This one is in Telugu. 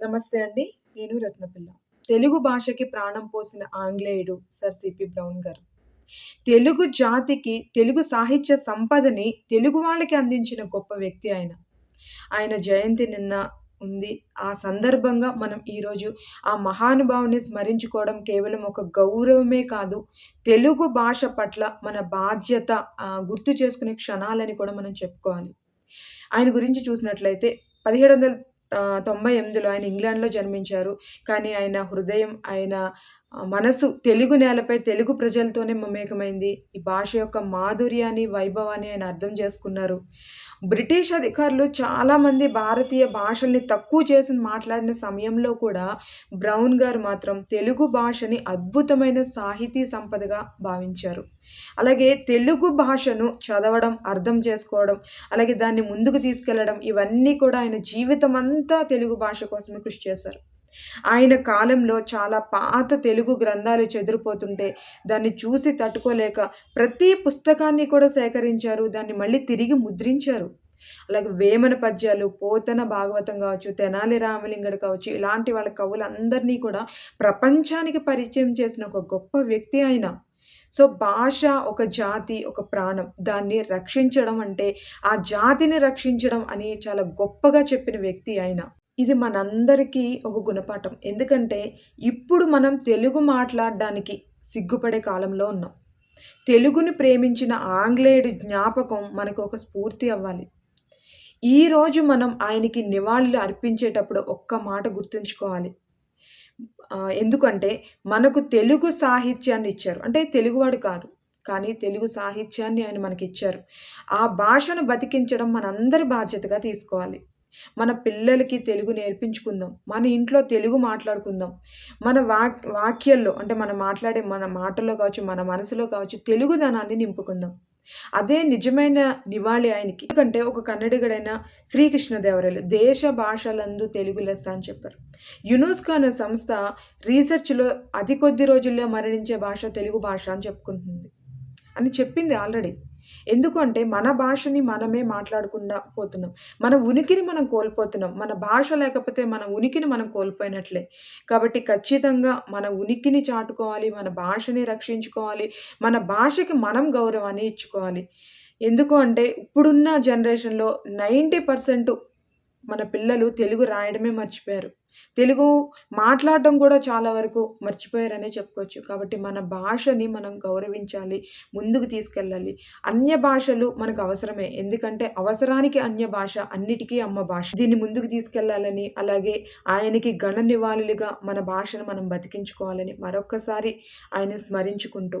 నమస్తే అండి. నేను రత్నపిల్ల. తెలుగు భాషకి ప్రాణం పోసిన ఆంగ్లేయుడు సర్ సిపి బ్రౌన్ గారు. తెలుగు జాతికి, తెలుగు సాహిత్య సంపదని తెలుగు వాళ్ళకి అందించిన గొప్ప వ్యక్తి ఆయన. ఆయన జయంతి నిన్న ఉంది. ఆ సందర్భంగా మనం ఈరోజు ఆ మహానుభావుని స్మరించుకోవడం కేవలం ఒక గౌరవమే కాదు, తెలుగు భాష పట్ల మన బాధ్యత గుర్తు చేసుకునే క్షణాలని కూడా మనం చెప్పుకోవాలి. ఆయన గురించి చూసినట్లయితే 1700 తొంభై ఎనిమిదిలో ఆయన ఇంగ్లాండ్‌లో జన్మించారు. కానీ ఆయన హృదయం, ఆయన మనసు తెలుగు నేలపై తెలుగు ప్రజలతోనే మమేకమైంది. ఈ భాష యొక్క మాధుర్యాన్ని, వైభవాన్ని ఆయన అర్థం చేసుకున్నారు. బ్రిటిష్ అధికారులు చాలామంది భారతీయ భాషల్ని తక్కువ చేసి మాట్లాడిన సమయంలో కూడా బ్రౌన్ గారు మాత్రం తెలుగు భాషని అద్భుతమైన సాహితీ సంపదగా భావించారు. అలాగే తెలుగు భాషను చదవడం, అర్థం చేసుకోవడం, అలాగే దాన్ని ముందుకు తీసుకెళ్ళడం ఇవన్నీ కూడా ఆయన జీవితమంతా తెలుగు భాష కోసమే కృషి చేశారు. ఆయన కాలంలో చాలా పాత తెలుగు గ్రంథాలు చెదిరిపోతుంటే దాన్ని చూసి తట్టుకోలేక ప్రతి పుస్తకాన్ని కూడా సేకరించారు. దాన్ని మళ్ళీ తిరిగి ముద్రించారు. అలాగే వేమన పద్యాలు, పోతన భాగవతం కావచ్చు, తెనాలి రామలింగడు కావచ్చు, ఇలాంటి వాళ్ళ కవులందరినీ కూడా ప్రపంచానికి పరిచయం చేసిన ఒక గొప్ప వ్యక్తి ఆయన. సో, భాష ఒక జాతి, ఒక ప్రాణం. దాన్ని రక్షించడం అంటే ఆ జాతిని రక్షించడం అని చాలా గొప్పగా చెప్పిన వ్యక్తి ఆయన. ఇది మనందరికీ ఒక గుణపాఠం. ఎందుకంటే ఇప్పుడు మనం తెలుగు మాట్లాడడానికి సిగ్గుపడే కాలంలో ఉన్నాం. తెలుగుని ప్రేమించిన ఆంగ్లేయుడి జ్ఞాపకం మనకు ఒక స్ఫూర్తి అవ్వాలి. ఈరోజు మనం ఆయనకి నివాళులు అర్పించేటప్పుడు ఒక్క మాట గుర్తుంచుకోవాలి. ఎందుకంటే మనకు తెలుగు సాహిత్యాన్ని ఇచ్చారు. అంటే తెలుగువాడు కాదు. కానీ తెలుగు సాహిత్యాన్ని ఆయన మనకి ఇచ్చారు ఆ భాషను బతికించడం మనందరి బాధ్యతగా తీసుకోవాలి. మన పిల్లలకి తెలుగు నేర్పించుకుందాం. మన ఇంట్లో తెలుగు మాట్లాడుకుందాం. మన వాక్ వాక్యాల్లో అంటే మనం మాట్లాడే మన మాటల్లో కావచ్చు, మన మనసులో కావచ్చు తెలుగుదనాన్ని నింపుకుందాం. అదే నిజమైన నివాళి ఆయనకి. ఎందుకంటే ఒక కన్నడిగడైన శ్రీకృష్ణదేవరాయలు దేశ భాషలందు తెలుగు లెస్స అని చెప్పారు. యునెస్కో అనే సంస్థ రీసెర్చ్‌లో అతి కొద్ది రోజుల్లో మరణించే భాష తెలుగు భాష అని చెప్పుకుంటుంది. అని చెప్పింది ఆల్రెడీ. ఎందుకంటే మన భాషని మనమే మాట్లాడకుండా పోతున్నాం. మన ఉనికిని మనం కోల్పోతున్నాం. మన భాష లేకపోతే మన ఉనికిని మనం కోల్పోయినట్లే. కాబట్టి ఖచ్చితంగా మన ఉనికిని చాటుకోవాలి. మన భాషని రక్షించుకోవాలి. మన భాషకి మనం గౌరవాన్ని ఇచ్చుకోవాలి. ఎందుకు అంటే ఇప్పుడున్న జనరేషన్‌లో 90% మన పిల్లలు తెలుగు రాయడమే మర్చిపోయారు. తెలుగు మాట్లాడడం కూడా చాలా వరకు మర్చిపోయారనే చెప్పుకోవచ్చు. కాబట్టి మన భాషని మనం గౌరవించాలి. ముందుకు తీసుకెళ్ళాలి. అన్య భాషలు మనకు అవసరమే. ఎందుకంటే అవసరానికి అన్య భాష, అన్నిటికీ అమ్మ భాష. దీన్ని ముందుకు తీసుకెళ్ళాలని, అలాగే ఆయనకి గణ నివాళులుగా మన భాషను మనం బతికించుకోవాలని మరొక్కసారి ఆయన స్మరించుకుంటూ